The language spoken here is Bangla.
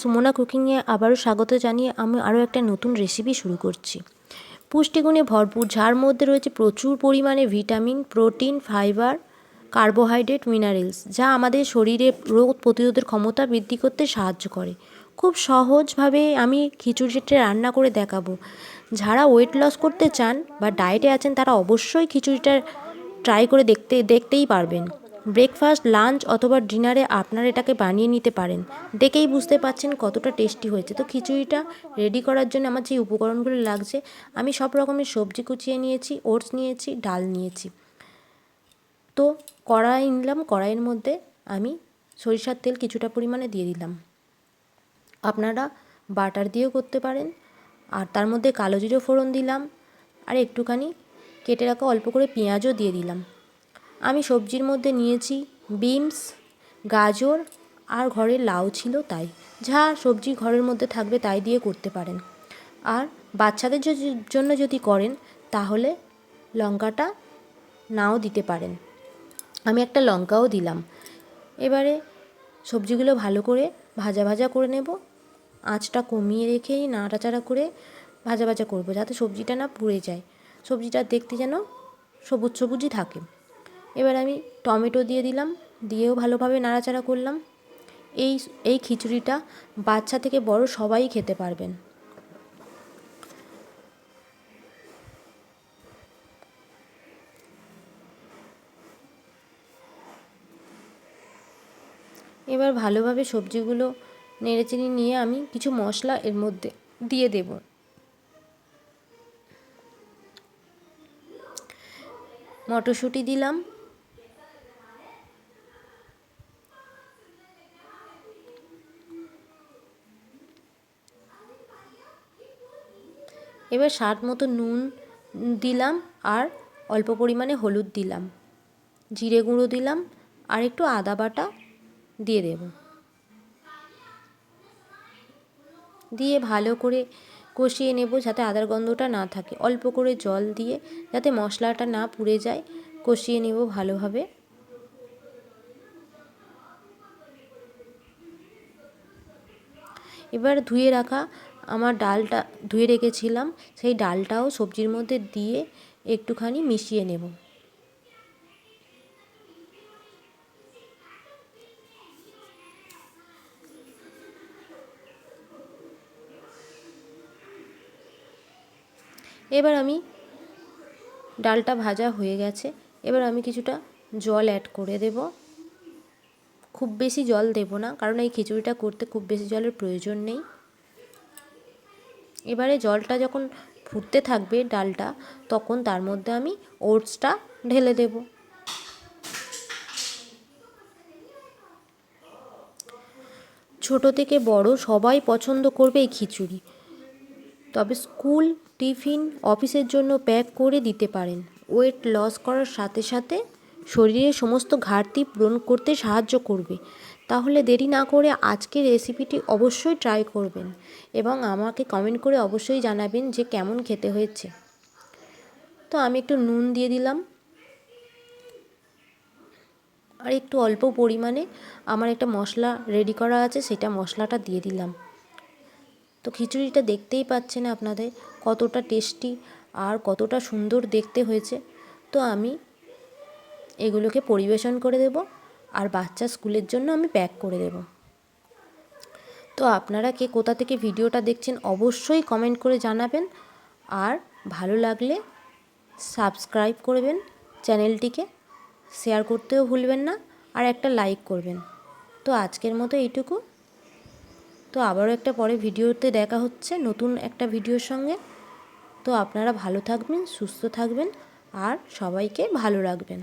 সুমনা কুকিংয়ে আবারও স্বাগত জানিয়ে আমি আরও একটা নতুন রেসিপি শুরু করছি। পুষ্টিগুণে ভরপুর, যার মধ্যে রয়েছে প্রচুর পরিমাণে vitamin protein fibre carbohydrate minerals যা আমাদের শরীরে রোগ প্রতিরোধের ক্ষমতা বৃদ্ধি করতে সাহায্য করে। খুব সহজভাবে আমি খিচুড়িটা রান্না করে দেখাবো। যারা ওয়েট লস করতে চান বা ডায়েটে আছেন, তারা অবশ্যই খিচুড়িটা ট্রাই করে দেখতে, দেখতেই পারবেন। ব্রেকফাস্ট, লাঞ্চ অথবা ডিনারে আপনারা এটাকে বানিয়ে নিতে পারেন। দেখেই বুঝতে পাচ্ছেন কতটা টেস্টি হয়েছে। তো খিচুড়িটা রেডি করার জন্য আমার যে উপকরণগুলো লাগছে, আমি সব রকমের সবজি কুচিয়ে নিয়েছি, ওটস নিয়েছি, ডাল নিয়েছি। তো কড়াই নিলাম, কড়াইয়ের মধ্যে আমি সরিষার তেল কিছুটা পরিমাণে দিয়ে দিলাম। আপনারা বাটার দিয়েও করতে পারেন। আর তার মধ্যে কালো জিরে ফোড়ন দিলাম। আর একটুখানি কেটে রাখা অল্প করে পেঁয়াজও দিয়ে দিলাম। আমি সবজির মধ্যে নিয়েছি বিনস, গাজর আর ঘরে লাউ ছিল তাই। যা সবজি ঘরের মধ্যে থাকবে তাই দিয়ে করতে পারেন। আর বাচ্চাদের জন্য যদি করেন, তাহলে লঙ্কাটা নাও দিতে পারেন। আমি একটা লঙ্কাও দিলাম। এবারে সবজিগুলো ভালো করে ভাজা ভাজা করে নেব। আঁচটা কমিয়ে রেখেই নাড়াচাড়া করে ভাজা ভাজা করব, যাতে সবজিটা না পুড়ে যায়। সবজিটা দেখতে যেন সবুজ সবুজই থাকে। এবার আমি টমেটো দিয়ে দিলাম, দিয়েও ভালোভাবে নাড়াচাড়া করলাম। এই এই খিচুড়িটা বাচ্চা থেকে বড় সবাই খেতে পারবেন। এবার ভালোভাবে সবজিগুলো নেড়েচেড়ে নিয়ে আমি কিছু মশলা এর মধ্যে দিয়ে দেব। মটরশুঁটি দিলাম এবার স্বাদ মতো নুন দিলাম আর অল্প পরিমাণে হলুদ দিলাম। জিরে গুঁড়ো দিলাম আর একটু আদা বাটা দিয়ে দেব। দিয়ে ভালো করে কষিয়ে নেব যাতে আদার গন্ধটা না থাকে। অল্প করে জল দিয়ে যাতে মশলাটা না পুড়ে যায়, কষিয়ে নেব ভালোভাবে। এবার ধুয়ে রাখা আমার ডালটা ধুয়ে রেখেছিলাম, সেই ডালটাও সবজির মধ্যে দিয়ে একটুখানি মিশিয়ে নেব। এবার আমি ডালটা ভাজা হয়ে গেছে, এবার আমি কিছুটা জল অ্যাড করে দেব। খুব বেশি জল দেব না, কারণ এই খিচুড়িটা করতে খুব বেশি জলের প্রয়োজন নেই। এবারে জলটা যখন ফুটতে থাকবে ডালটা, তখন তার মধ্যে আমি ওটসটা ঢেলে দেব। ছোট থেকে বড় সবাই পছন্দ করবে এই খিচুড়ি। তবে স্কুল, টিফিন, অফিসের জন্য প্যাক করে দিতে পারেন। ওয়েট লস করার সাথে সাথে শরীরের সমস্ত ঘাটতি পূরণ করতে সাহায্য করবে। তাহলে দেরি না করে আজকের রেসিপিটি অবশ্যই ট্রাই করবেন এবং আমাকে কমেন্ট করে অবশ্যই জানাবেন যে কেমন খেতে হয়েছে। তো আমি একটু নুন দিয়ে দিলাম। আর একটু অল্প পরিমাণে আমার একটা মশলা রেডি করা আছে, সেটা মশলাটা দিয়ে দিলাম। তো খিচুড়িটা দেখতেই পাচ্ছেন আপনাদের কতটা টেস্টি আর কতটা সুন্দর দেখতে হয়েছে। তো আমি এগুলোকে পরিবেশন করে দেব আর বাচ্চা স্কুলের জন্য আমি প্যাক করে দেব। তো আপনারা কে কোথা থেকে ভিডিওটা দেখছেন অবশ্যই কমেন্ট করে জানাবেন আর ভালো লাগলে সাবস্ক্রাইব করবেন চ্যানেলটিকে, শেয়ার করতেও ভুলবেন না আর একটা লাইক করবেন। তো আজকের মতো এইটুকু। তো আবারও একটা পরে ভিডিওতে দেখা হচ্ছে নতুন একটা ভিডিওর সঙ্গে। তো আপনারা ভালো থাকবেন, সুস্থ থাকবেন আর সবাইকে ভালো রাখবেন।